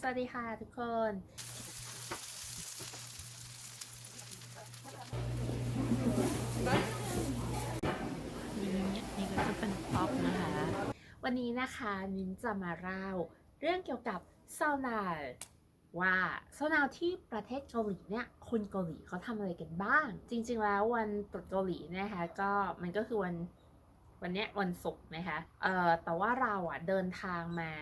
สวัสดีค่ะทุกคน นี่ก็จะเป็นป๊อปนะคะ วันนี้นะคะมิ้นจะมาเล่าเรื่องเกี่ยวกับซาวนาว่าซาวนาที่ประเทศเกาหลีเนี่ยคนเกาหลีเขาทำอะไรกันบ้าง จริง ๆ แล้ววันตรุษเกาหลีนะคะก็มันก็คือวันวันเนี้ยวันศุกร์นะคะ เอ่อแต่ว่าเราอะเดินทางมา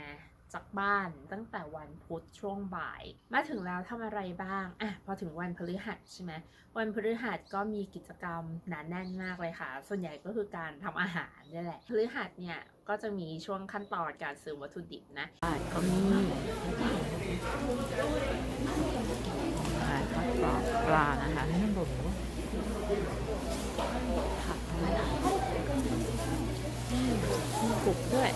จากบ้านตั้งแต่วันพุธช่วงบ่าย มาถึงแล้วทำอะไรบ้างอะพอถึงวันพฤหัสใช่ไหมวันพฤหัสก็มีกิจกรรมหนาแน่นมากเลยค่ะ ส่วนใหญ่ก็คือการทำอาหารนี่แหละพฤหัสเนี่ยก็จะมีช่วงขั้นตอนการซื้อวัตถุดิบนะก็มีทอดกรอบปลานะคะนี่หมูผักด้วยนะอืมมีกรุบด้วย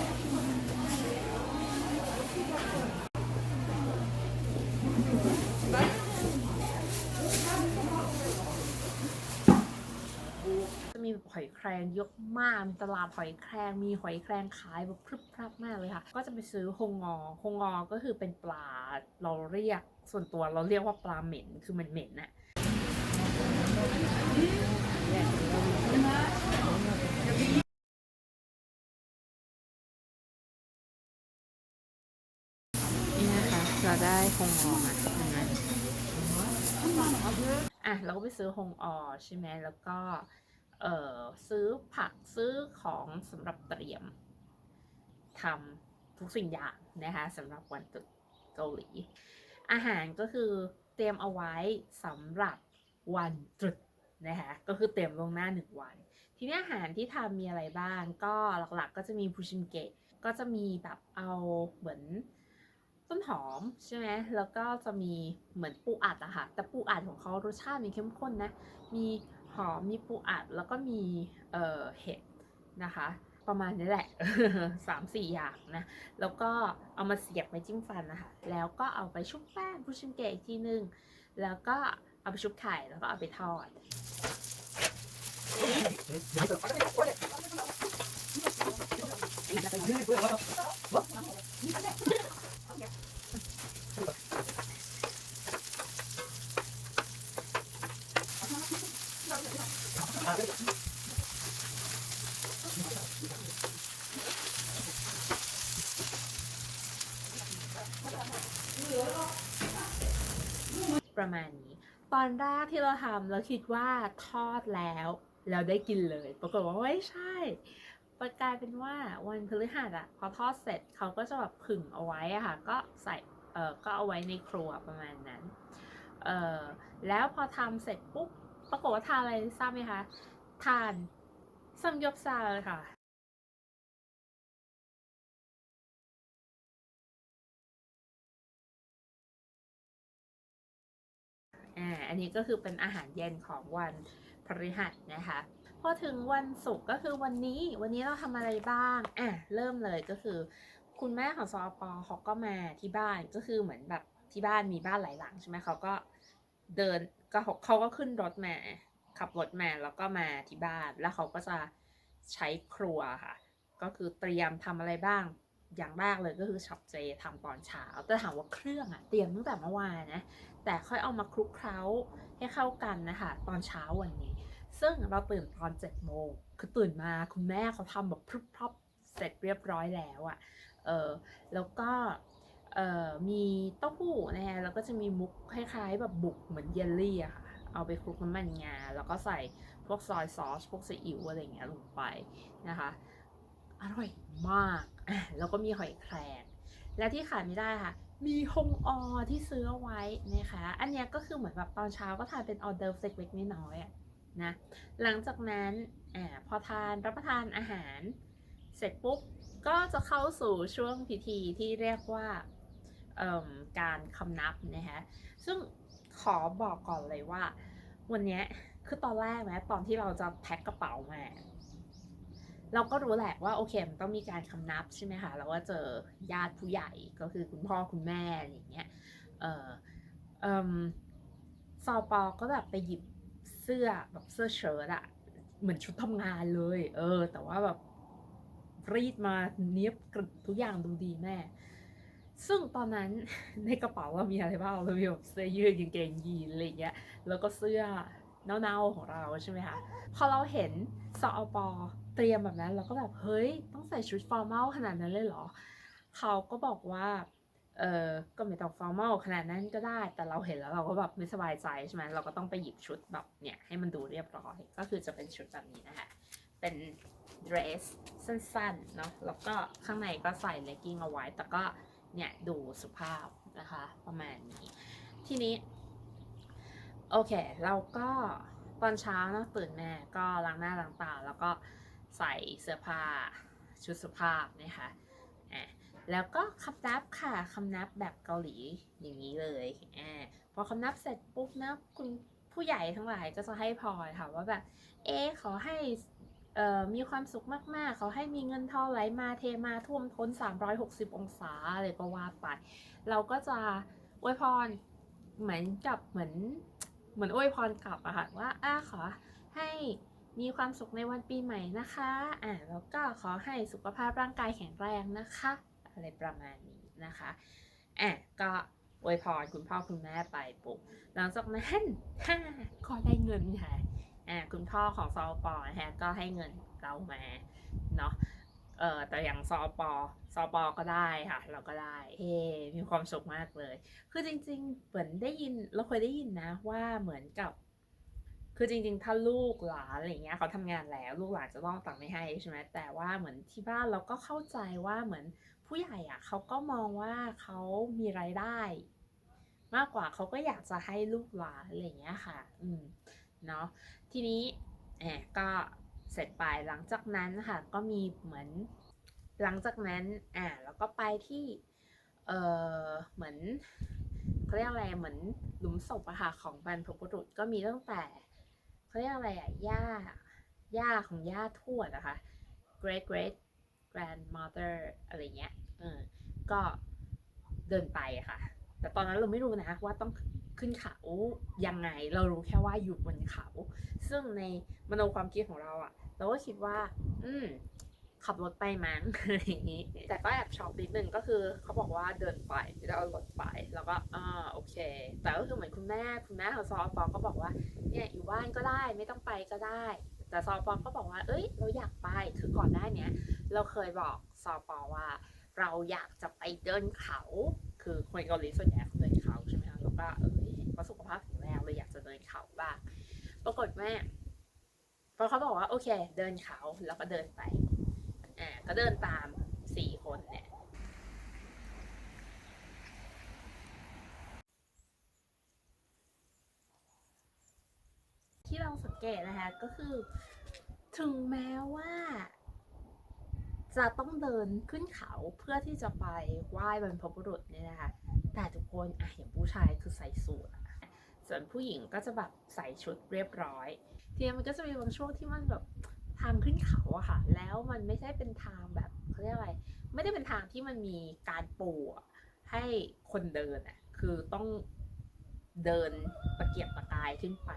จะมีแบบหอยแครง เยอะมากมีตลาดหอยแครงมีหอยแครงขายแบบพรึบพรับมากเลยค่ะ ก็จะไปซื้อฮงงอฮงงอก็คือเป็นปลาเราเรียกส่วนตัวเราเรียกว่าปลาเหม็นคือมันเหม็นน่ะนี่นะคะเราได้ฮงอมาเห็นไหมอะเราก็ไปซื้อฮงออใช่ไหมแล้วก็ ซื้อผักซื้อของสำหรับเตรียมทำทุกสิ่งอย่างนะคะสำหรับวันตรุษเกาหลี อาหารก็คือเตรียมเอาไว้สำหรับวันตรุษนะคะก็คือเตรียมลงหน้าหนึ่งวัน ทีนี้อาหารที่ทำมีอะไรบ้าง ก็หลักๆ ก็จะมีพูชิมเกะก็จะมีแบบเอาเหมือนต้นหอมใช่ไหมแล้วก็จะมีเหมือนปูอัดอะค่ะแต่ปูอัดของเขารสชาติมีเข้มข้นนะ มี หอมมีปูอัดแล้วก็มีเเห็ดนะคะ ประมาณนี้แหละสามสี่อย่างนะ แล้วก็เอามาเสียบไว้จิ้มฟันนะคะ แล้วก็เอาไปชุบแป้งผู้ชิมเกะอีกทีนึง แล้วก็เอาไปชุบไข่แล้วก็เอาไปทอด ประมาณนี้ ตอนแรกที่เราทำเราคิดว่าทอดแล้วแล้วได้กินเลย ปรากฏว่าไม่ใช่ประกลายเป็นว่าวันพฤหัสอะพอทอดเสร็จเขาก็จะแบบผึ่งเอาไว้อะค่ะ ก็ใส่เออก็เอาไว้ในครัวประมาณนั้นเออแล้วพอทำเสร็จปุ๊บปรากฏว่าทานอะไรทราบไหมคะ ทานซัมยกซาเลยค่ะ อ่าอันนี้ก็คือเป็นอาหารเย็นของวันพฤหัสนะคะพอถึงวันศุกร์ก็คือวันนี้วันนี้เราทำอะไรบ้างอะเริ่มเลยก็คือ คุณแม่ของซอปอเขาก็มาที่บ้านก็คือเหมือนแบบที่บ้านมีบ้านหลายหลังใช่ไหมเขาก็เดินก็เขาเขาก็ขึ้นรถมาขับรถมาแล้วก็มาที่บ้านแล้วเขาก็จะใช้ครัวค่ะ ก็คือเตรียมทำอะไรบ้างอย่างแรกเลยก็คือฉับเจทำตอนเช้าแต่ถามว่าเครื่องอะเตรียมตั้งแต่เมื่อวานนะ แต่ค่อยเอามาคลุกเคล้าให้เข้ากันนะคะตอนเช้าวันนี้ ซึ่งเราตื่นตอน7จ็ดโมงคือตื่นมาคุณแม่เขาทำแบบพรึบพรับเสร็จเรียบร้อยแล้วอะ่ะเออแล้วก็เออมีเต้าหู้นะคะแล้วก็จะมีมุกคล้ายๆแบบบุกเหมือนเยลลี่อะค่ะเอาไปคลุกน้ำมันงาแล้วก็ใส่พวกซอยซอสพวกซีอิ๊วอะไรเงี้ยลงไปนะคะอร่อยมาก แล้วก็มีหอยแครงและที่ขาดไม่ได้ค่ะ มีฮงออที่ซื้อเอาไว้นะคะ อันนี้ก็คือเหมือนแบบตอนเช้าก็ทานเป็นออเดอร์เล็กๆน้อยๆอะนะ หลังจากนั้นอพอทานรับประทานอาหาร เสร็จปุ๊บ ก็จะเข้าสู่ช่วงพิธีที่เรียกว่าการคำนับนะคะ ซึ่งขอบอกก่อนเลยว่า วันนี้คือตอนแรกนะตอนที่เราจะแพ็คกระเป๋ามา เราก็รู้แหละว่าโอเคมันต้องมีการคำนับใช่ไหมคะแล้วก็เจอญาติผู้ใหญ่ก็คือคุณพ่อคุณแม่อะไรอย่างเงี้ยเออเอมซอปอก็แบบไปหยิบเสื้อแบบเสื้อเชิ้ตอะเหมือนชุดทำงานเลย เออ แต่ว่าแบบรีดมาเนี้ยบกริบทุกอย่างดูดีแม่ ซึ่งตอนนั้นในกระเป๋าเรามีอะไรบ้างเรามีแบบเสื้อยืดกางเกงยีนอะไรเงี้ย แล้วก็เสื้อเน่าๆของเราใช่ไหมคะ พอเราเห็นสอป เตรียมแบบนั้นเราก็แบบเฮ้ย ต้องใส่ชุดฟอร์มัลขนาดนั้นเลยเหรอ เขาก็บอกว่าเออก็ไม่ต้องฟอร์มัลขนาดนั้นก็ได้ แต่เราเห็นแล้วเราก็แบบไม่สบายใจใช่ไหมเราก็ต้องไปหยิบชุดแบบเนี่ยให้มันดูเรียบร้อย ก็คือจะเป็นชุดแบบนี้นะคะ เป็นเดรสสั้นๆเนาะ แล้วก็ข้างในก็ใส่เลกกิ้งเอาไว้ แต่ก็เนี่ยดูสุภาพนะคะ ประมาณนี้ ทีนี้ โอเค เราก็ตอนเช้าเนอะตื่นแม่ก็ล้างหน้าล้างตาแล้วก็ ใส่เสื้อผ้าชุดสุภาพนะคะอะแล้วก็คำนับค่ะคำนับแบบเกาหลีอย่างนี้เลยอ่าพอคำนับเสร็จปุ๊บนะคุณผู้ใหญ่ทั้งหลายก็จะให้พรค่ะว่าแบบเอขอให้เอ่อมีความสุขมากๆขอให้มีเงินทองไหลมาเทมาท่วมท้น 360 องศาอะไรก็ว่าไป เราก็จะอวยพรเหมือนกับเหมือนเหมือนอวยพรกลับอะค่ะว่าอ่าขอให้ มีความสุขในวันปีใหม่นะคะ อ่าแล้วก็ขอให้สุขภาพร่างกายแข็งแรงนะคะ อะไรประมาณนี้นะคะ อะก็อวยพรคุณพ่อคุณแม่ไปปุ๊บ หลังจากนั้นฮ่าก็ได้เงินค่ะ อ่าคุณพ่อของซอปอนะฮะก็ให้เงินเรามาเนาะ เออแต่อย่างซอปอซอปอก็ได้ค่ะ เราก็ได้ เฮ้มีความสุขมากเลย คือจริง ๆ เหมือนได้ยินเราเคยได้ยินนะว่าเหมือนกับ คือจริงๆ ถ้าลูกหลานอะไรเงี้ยเขาทำงานแล้วลูกหลานจะต้องตังค์ไม่ให้ใช่ไหมแต่ว่าเหมือนที่บ้านเราก็เข้าใจว่าเหมือนผู้ใหญ่อะเขาก็มองว่าเขามีรายได้ มากกว่าเขาก็อยากจะให้ลูกหลานอะไรเงี้ยค่ะ อืมเนาะทีนี้แอบก็เสร็จไปหลังจากนั้นค่ะ ก็มีเหมือนหลังจากนั้นอ่าแล้วก็ไปที่เออเหมือนเขาเรียกอะไรเหมือนหลุมศพอะค่ะของบรรพบุรุษก็มีตั้งแต่ เขาเรียกอะไรอะย่า ย่าของย่าทวดนะคะ great great grandmother อะไรเงี้ย เออ ก็เดินไปค่ะ แต่ตอนนั้นเราไม่รู้นะว่าต้องขึ้นเขายังไง เรารู้แค่ว่าอยู่บนเขา ซึ่งในมโนความคิดของเราอะเราก็คิดว่า อืม ขับรถไปมั้งอะไรอย่างนี้ แต่ก็แอบช็อกนิดนึงก็คือเขาบอกว่าเดินไปแล้วเอารถไป แล้วก็อ่าโอเค แต่ก็คือเหมือนคุณแม่คุณแม่ของซอปอก็บอกว่าเนี่ยอยู่บ้านก็ได้ไม่ต้องไปก็ได้ แต่ซอปอก็บอกว่า เอ้ย เราอยากไปคือก่อนหน้าเนี้ยเราเคยบอกซอปอว่า เราอยากจะไปเดินเขา คือคนเกาหลีส่วนใหญ่เขาเดินเขาใช่ไหมคะแล้วก็เออเห็นว่าสุขภาพแข็งแรงเลยอยากจะเดินเขาบ้างปรากฏแม่พอเขาบอกว่าโอเค เดินเขาแล้วก็เดินไป อ่าก็เดินตามสี่คนเนี่ยที่เราสังเกตนะคะก็คือ ถึงแม้ว่า จะต้องเดินขึ้นเขาเพื่อที่จะไปไหว้บรรพบุรุษเนี่ยนะคะแต่ทุกคนอะอย่างผู้ชายคือใส่สูทส่วนผู้หญิงก็จะแบบใส่ชุดเรียบร้อย ทีนี้มันก็จะมีบางช่วงที่มันแบบ ทางขึ้นเขาอะค่ะ แล้วมันไม่ใช่เป็นทางแบบเขาเรียกอะไร ไม่ได้เป็นทางที่มันมีการปูให้คนเดินอะคือต้องเดินตะเกียบตะกายขึ้นไป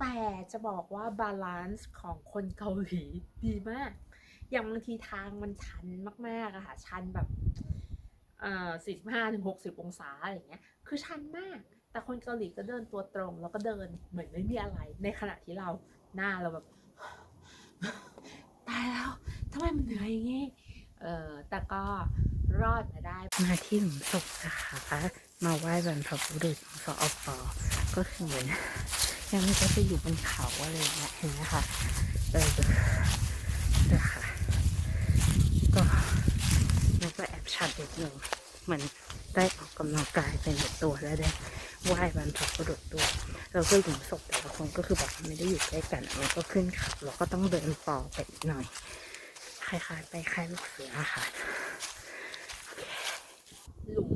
แต่จะบอกว่าบาลานซ์ของคนเกาหลีดีมาก อย่างบางทีทางมันชันมากๆอะค่ะ ชันแบบเอ่อ45ถึง60องศาอะไรอย่างเงี้ย คือชันมาก แต่คนเกาหลีก็เดินตัวตรง แล้วก็เดินเหมือนไม่มีอะไร ในขณะที่เราหน้าเราแบบ ตายแล้วทำไมมันเหนื่อยอย่างงี้เออแต่ก็รอดมาได้ มาที่หลุมศพนะคะมาไหว้บรรพบุรุษของสอปก็คือเหมือนยังไม่ก็จะอยู่บนเขาอะไรอย่างเงี้ยเห็นไหมคะเออนะคะก็แล้วก็แอบชัดเด็กหนึ่งเหมือนได้ออกกำลังกายไปในตัวแล้วได้ไหว้บรรพบุรุษด้วย แล้วก็หลุมศพแต่ละคนก็คือแบบไม่ได้อยู่ใกล้กันมันก็ขึ้นขาแล้วก็ต้องเดินต่อไปอีกหน่อยคล้ายๆไปคล้ายลูกเสือค่ะหลุม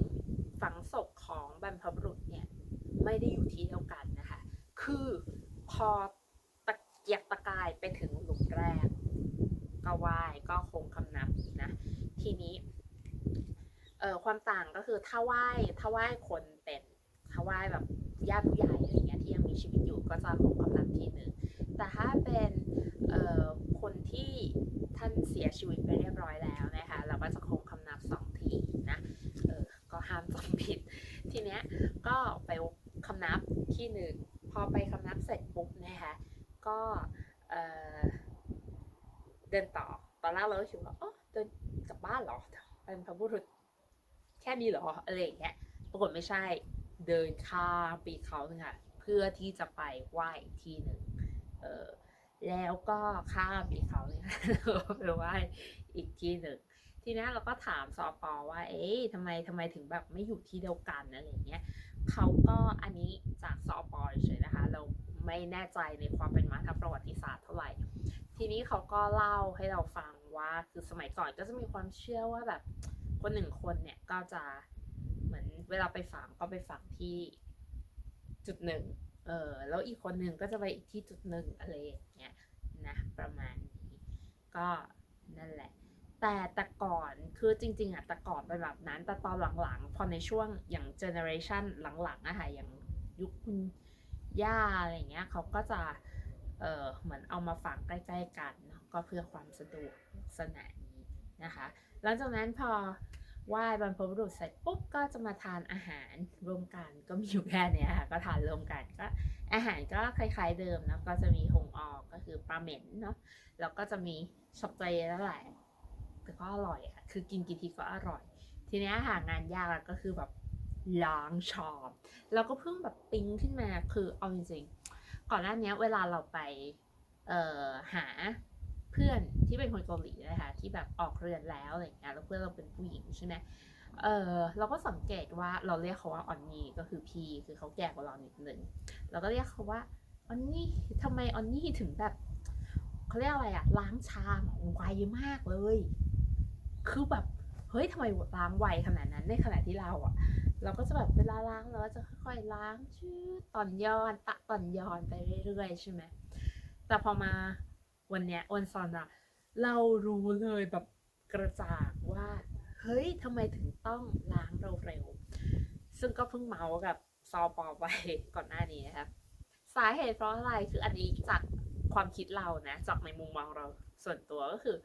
ฝังศพของบรรพบุรุษเนี่ยไม่ได้อยู่ที่เดียวกันนะคะ คือพอตะเกียกตะกายไปถึงหลุมแรก ก็ไหว้ก็คงคำนับนะ ทีนี้เอ่อความต่างก็คือถ้าไหว้ถ้าไหว้คนเป็นถ้าไหว้แบบญาติผู้ใหญ่อะไรเงี้ยที่ยัง มีชีวิตอยู่ก็จะคงคำนับทีหนึ่งแต่ถ้าเป็นคนที่ท่านเสียชีวิตไปเรียบร้อยแล้วนะคะเราก็จะคงคำนับสองทีนะเออก็จำผิด ทีเนี้ยก็ไปคำนับที่หนึ่งพอไปคำนับเสร็จปุ๊บนะคะก็เอ่อเดินต่อตอนแรกเราก็คิดว่าอ๋อเดินกลับบ้านเหรอเป็นพระบุรุษแค่นี้เหรออะไรอย่างเงี้ยปรากฏไม่ใช่เดินข้ามปีเขาหนึ่งค่ะ พื่อที่จะไปไหว้อีกที่หนึ่งเออแล้วก็ข้ามปีเขาเลยค่ะแล้วก็ไปไหว้อีกที่หนึ่งทีนี้เราก็ถามสอปอว่า เอ๊ะทำไมทำไมถึงแบบไม่อยู่ที่เดียวกันอะไรเงี้ยเขาก็อันนี้จากสอปอเฉยนะคะ เราไม่แน่ใจในความเป็นมาทางประวัติศาสตร์เท่าไหร่ ทีนี้เขาก็เล่าให้เราฟังว่าคือสมัยก่อนก็จะมีความเชื่อว่าแบบคนหนึ่งคนเนี่ยก็จะเหมือนเวลาไปฝังก็ไปฝังที่ จุดหนึ่งเออแล้วอีกคนหนึ่งก็จะไปอีกที่จุดหนึ่งอะไรอย่างเงี้ยนะประมาณนี้ก็นั่นแหละ แต่แต่ก่อนคือจริง ๆอะแต่ก่อนเป็นแบบนั้น แต่ตอนหลังๆ พอในช่วงอย่างเจเนอเรชันหลังๆอะค่ะอย่างยุคคุณย่าอะไรเงี้ยเขาก็จะเออเหมือนเอามาฝังใกล้ๆกันเนาะก็เพื่อความสะดวกลักษณะนี้นะคะหลังจากนั้นพอ ไหว้บรรพบุรุษเสร็จปุ๊บก็จะมาทานอาหารร่วมกันก็มีอยู่แค่เนี้ยค่ะก็ทานร่วมกันก็อาหารก็คล้ายๆเดิมนะก็จะมีหงออกก็คือปลาเหม็นเนาะแล้วก็จะมีช็อปเจนั่นแหละแต่ก็อร่อยค่ะคือกินกี่ทีก็อร่อย ทีเนี้ยหางานยากแล้วก็คือแบบล้างชามแล้วก็เพิ่งแบบปิ๊งขึ้นมาคือเอาจริงๆก่อนหน้านี้เวลาเราไปเอ่อหา พื่อนที่เป็นคนเกาหลีนะคะที่แบบออกเรือนแล้วอะไรเงี้ยแล้วเพื่อนเราเป็นผู้หญิงใช่ไหมเออเราก็สังเกตว่าเราเรียกเขาว่าออนนี่ก็คือพี่คือเขาแก่กว่าเรานิดนึงเราก็เรียกเขาว่าออนนี่ทำไมออนนี่ถึงแบบเขาเรียกอะไรอะล้างชามไวมากเลย คือแบบเฮ้ยทำไมล้างไวขนาดนั้นในขณะที่เราอะเราก็จะแบบเวลาล้างเราก็จะค่อยๆล้างชื่อตอนย้อนตะตอนย้อนไปเรื่อยๆใช่ไหมแต่พอมา วันเนี้ยวันซอนอะเรารู้เลยแบบกระจ่างว่า เฮ้ยทำไมถึงต้องล้างเร็วๆซึ่งก็เพิ่งเมาส์กับซอปอไปก่อนหน้านี้นะครับสาเหตุเพราะอะไรคืออันนี้จากความคิดเรานะ จากในมุมมองเราส่วนตัวก็คือ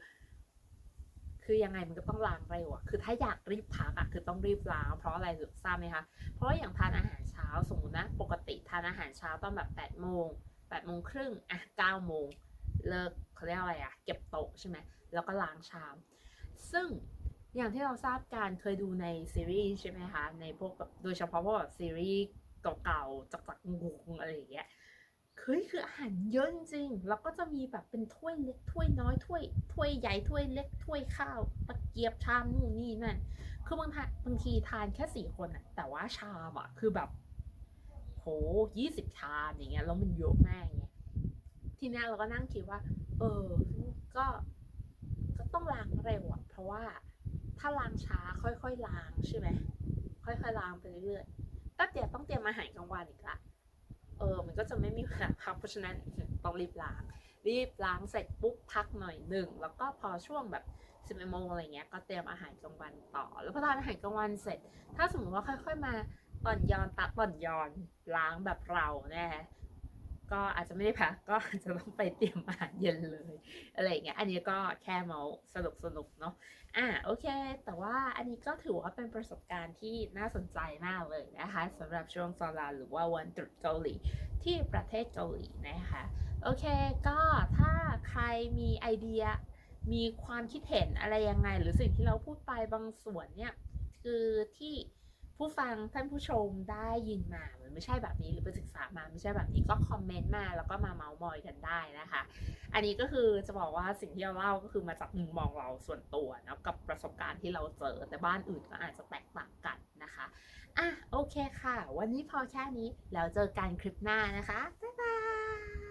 คือยังไงมันก็ต้องล้างเร็วอะคือถ้าอยากรีบพักอะคือต้องรีบล้าง เพราะอะไรหรือทราบไหมคะ เพราะอย่างทานอาหารเช้าสมมตินะ ปกติทานอาหารเช้าตอนแบบ8ปดโมงแปดโมงครึ่งอะเก้าโมง เลิกเขาเรียกอะไรอะเก็บโต๊ะใช่ไหมแล้วก็ล้างชาม ซึ่งอย่างที่เราทราบการเคยดูในซีรีส์ใช่ไหมคะในพวกแบบโดยเฉพาะพวกแบบซีรีส์เก่าๆจากจากงงอะไรอย่างเงี้ยเฮ้ยคืออาหารเยอะจริงแล้วก็จะมีแบบเป็นถ้วยเล็กถ้วยน้อยถ้วยถ้วยใหญ่ถ้วยเล็กถ้วยข้าวตะเกียบชามนู่นนี่นั่นคือบางทานบางทีทานแค่สี่คนอะแต่ว่าชามอะคือแบบโหยี่สิบชามอย่างเงี้ยแล้วมันเยอะมากเงี้ย ทีเนี้ยเราก็นั่งคิดว่า เออ ก็ก็ต้องล้างเร็วอะเพราะว่าถ้าล้างช้าค่อยๆล้างใช่ไหมค่อยๆล้างไปเรื่อยๆแป๊บเดียวต้องเตรียมอาหารกลางวันอีกละเออ มันก็จะไม่มีเวลาพักเพราะฉะนั้นต้องรีบล้าง รีบล้างเสร็จปุ๊บพักหน่อยหนึ่งแล้วก็พอช่วงแบบสิบเอ็ดโมงอะไรเงี้ยก็เตรียมอาหารกลางวันต่อ แล้วพอทานอาหารกลางวันเสร็จ ถ้าสมมติว่าค่อย ๆ มาตอนยอนตักตอนยอนล้างแบบเรานะฮะ ก็อาจจะไม่ได้พักก็อาจจะต้องไปเตรียมอาหารเย็นเลยอะไรอย่างเงี้ยอันนี้ก็แค่เมาส์สนุกสนุกเนาะอะโอเค แต่ว่าอันนี้ก็ถือว่าเป็นประสบการณ์ที่น่าสนใจมากเลยนะคะสำหรับช่วงซอลาหรือว่าวันตรุษเกาหลีที่ประเทศเกาหลีนะคะโอเคก็ถ้าใครมีไอเดียมีความคิดเห็นอะไรยังไง หรือสิ่งที่เราพูดไปบางส่วนเนี่ยคือที่ ผู้ฟังท่านผู้ชมได้ยินมา มันไม่ใช่แบบนี้หรือไปศึกษามาไม่ใช่แบบนี้ก็คอมเมนต์มาแล้วก็มาเมาส์มอยกันได้นะคะ อันนี้ก็คือจะบอกว่าสิ่งที่เราเล่าก็คือมาจากมุมมองเราส่วนตัวนะกับประสบการณ์ที่เราเจอแต่บ้านอื่นก็อาจจะแตกต่างกันนะคะอะโอเคค่ะ วันนี้พอแค่นี้แล้วเจอกันคลิปหน้านะคะบ๊ายบาย